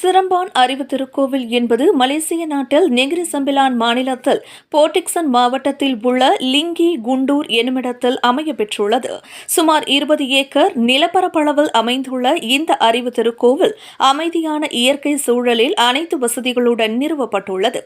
Seremban அறிவு திருக்கோவில் என்பது மலேசிய நாட்டில் நெகிரி சம்பிலான் மாநிலத்தில் போர்டிக்சன் மாவட்டத்தில் உள்ள லிங்கி குண்டூர் என்னுமிடத்தில் அமைய பெற்றுள்ளது. சுமார் இருபது ஏக்கர் நிலப்பரப்பளவில் அமைந்துள்ள இந்த அறிவு திருக்கோவில் அமைதியான இயற்கை சூழலில் அனைத்து வசதிகளுடன் நிறுவப்பட்டுள்ளது.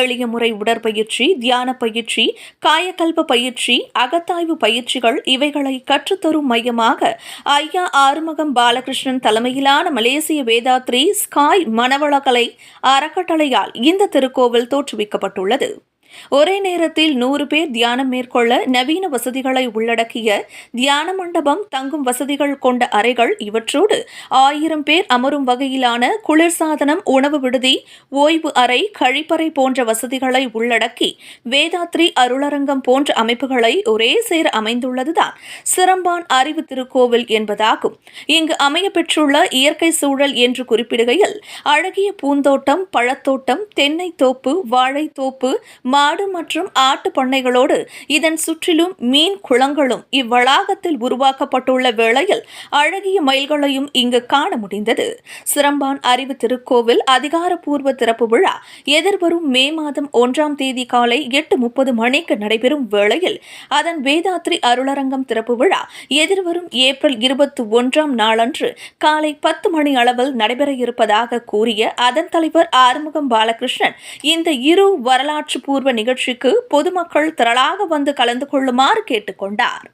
எளிய முறை உடற்பயிற்சி தியான பயிற்சி காயக்கல்ப பயிற்சி அகத்தாய்வு பயிற்சிகள் இவைகளை கற்றுத்தரும் மையமாக ஐயா ஆறுமுகம் பாலகிருஷ்ணன் தலைமையிலான மலேசிய வேதாத்ரி ஸ்காய் மணவளக்கலை அறக்கட்டளையால் இந்த திருக்கோவில் தோற்றுவிக்கப்பட்டுள்ளது. ஒரே நேரத்தில் நூறு பேர் தியானம் மேற்கொள்ள நவீன வசதிகளை உள்ளடக்கிய தியான மண்டபம் தங்கும் வசதிகள் கொண்ட அறைகள் இவற்றோடு ஆயிரம் பேர் அமரும் வகையிலான குளிர்சாதனம் உணவு விடுதி ஓய்வு அறை கழிப்பறை போன்ற வசதிகளை உள்ளடக்கி வேதாத்ரி அருளரங்கம் போன்ற அமைப்புகளை ஒரே சேர அமைந்துள்ளதுதான். சிறம்பான் அறிவு திருக்கோவில் என்பதாகும். இங்கு அமைய பெற்றுள்ள இயற்கை சூழல் என்று குறிப்பிடுகையில் அழகிய பூந்தோட்டம் பழத்தோட்டம் தென்னை தோப்பு வாழைத்தோப்பு ஆடு மற்றும் ஆட்டு பண்ணைகளோடு இதன் சுற்றிலும் மீன் குளங்களும் இவ்வளாகத்தில் உருவாக்கப்பட்டுள்ள வேளையில் அழகிய மயில்களையும் இங்கு காண முடிந்தது. சிரம்பான் அறிவு திருக்கோவில் அதிகாரப்பூர்வ திறப்பு விழா எதிர்வரும் மே மாதம் ஒன்றாம் தேதி காலை எட்டு முப்பது மணிக்கு நடைபெறும் வேளையில் அதன் வேதாத்ரி அருளரங்கம் திறப்பு விழா எதிர்வரும் ஏப்ரல் இருபத்தி ஒன்றாம் நாளன்று காலை பத்து மணி அளவில் நடைபெற இருப்பதாக கூறிய அதன் தலைவர் ஆறுமுகம் பாலகிருஷ்ணன் இந்த இரு வரலாற்று பூர்வ நிகழ்ச்சிக்கு பொதுமக்கள் திரளாக வந்து கலந்து கொள்ளுமாறு கேட்டுக்கொண்டார்.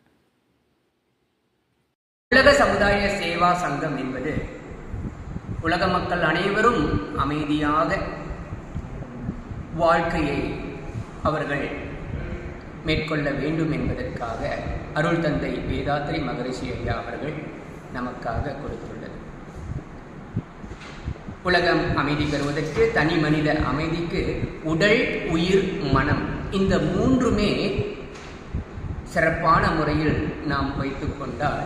உலக சமுதாய சேவா சங்கம் என்பது உலக மக்கள் அனைவரும் அமைதியாக வாழ்க்கையை அவர்கள் மேற்கொள்ள வேண்டும் என்பதற்காக அருள் தந்தை வேதாத்திரி மகரிஷி ஐயா அவர்கள் நமக்காக கொடுத்துள்ளது உலகம் அமைதி பெறுவதற்கு தனி மனித அமைதிக்கு உடல் உயிர் மனம் இந்த மூன்றுமே சிறப்பான முறையில் நாம் வைத்துக்கொண்டால்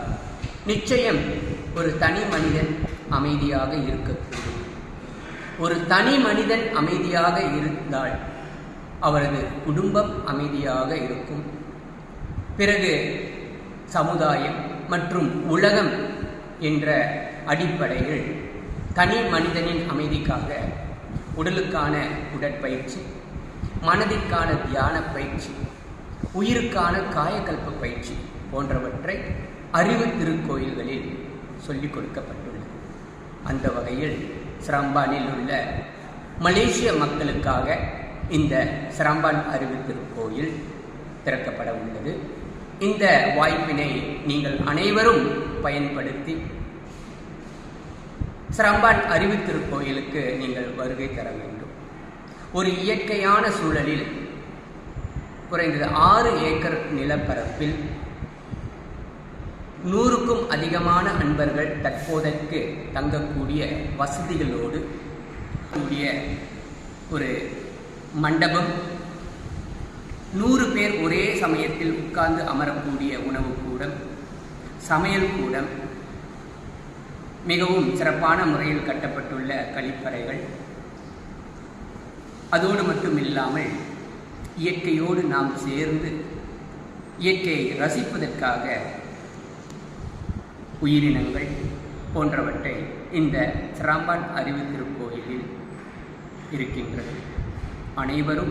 நிச்சயம் ஒரு தனி மனிதன் அமைதியாக இருக்கக்கூடும். ஒரு தனி மனிதன் அமைதியாக இருந்தால் அவரது குடும்பம் அமைதியாக இருக்கும். பிறகு சமுதாயம் மற்றும் உலகம் என்ற அடிப்படையில் தனி மனிதனின் அமைதிக்காக உடலுக்கான உடற்பயிற்சி மனதிற்கான தியான பயிற்சி உயிருக்கான காயக்கல்ப பயிற்சி போன்றவற்றை அறிவு திருக்கோயில்களில் சொல்லிக் கொடுக்கப்பட்டுள்ளது. அந்த வகையில் சிரம்பானில் உள்ள மலேசிய மக்களுக்காக இந்த சிரம்பான் அறிவு திருக்கோயில் திறக்கப்பட உள்ளது. இந்த வாய்ப்பினை நீங்கள் அனைவரும் பயன்படுத்தி சிரம்பான் அறிவு திருக்கோயிலுக்கு நீங்கள் வருகை தர வேண்டும். ஒரு இயற்கையான சூழலில் குறைந்தது ஆறு ஏக்கர் நிலப்பரப்பில் நூறுக்கும் அதிகமான அன்பர்கள் தற்போதைக்கு தங்கக்கூடிய வசதிகளோடு கூடிய ஒரு மண்டபம். நூறு பேர் ஒரே சமயத்தில் உட்கார்ந்து அமரக்கூடிய உணவு கூடம் சமையல் கூடம் மிகவும் சிறப்பான முறையில் கட்டப்பட்டுள்ள கழிப்பறைகள். அதோடு மட்டும் இல்லாமல் இயற்கையோடு நாம் சேர்ந்து இயற்கையை ரசிப்பதற்காக உயிரினங்கள் போன்றவற்றை இந்த சிராம்பான் அறிவு திருக்கோயிலில் இருக்கின்றது. அனைவரும்